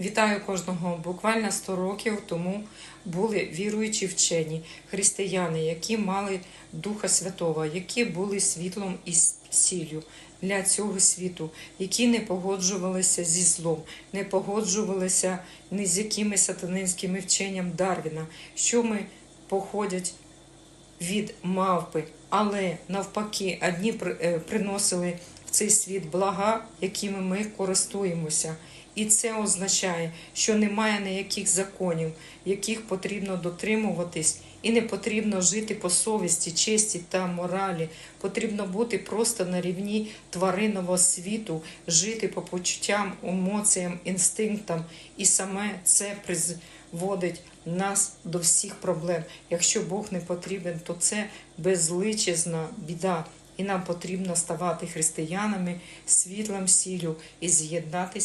Вітаю кожного. Буквально 100 років тому були віруючі вчені, християни, які мали Духа Святого, які були світлом і сіллю для цього світу, які не погоджувалися зі злом, не погоджувалися ні з якими сатанинськими вченням Дарвіна, що ми походять від мавпи, але навпаки, одні е, приносили цей світ блага, якими ми користуємося. І це означає, що немає ніяких законів, яких потрібно дотримуватись, і не потрібно жити по совісті, честі та моралі. Потрібно бути просто на рівні тваринного світу, жити по почуттям, емоціям, інстинктам, і саме це призводить нас до всіх проблем. Якщо Бог не потрібен, то це безличезна біда. І нам потрібно ставати християнами, світлом сілю і з'єднатися.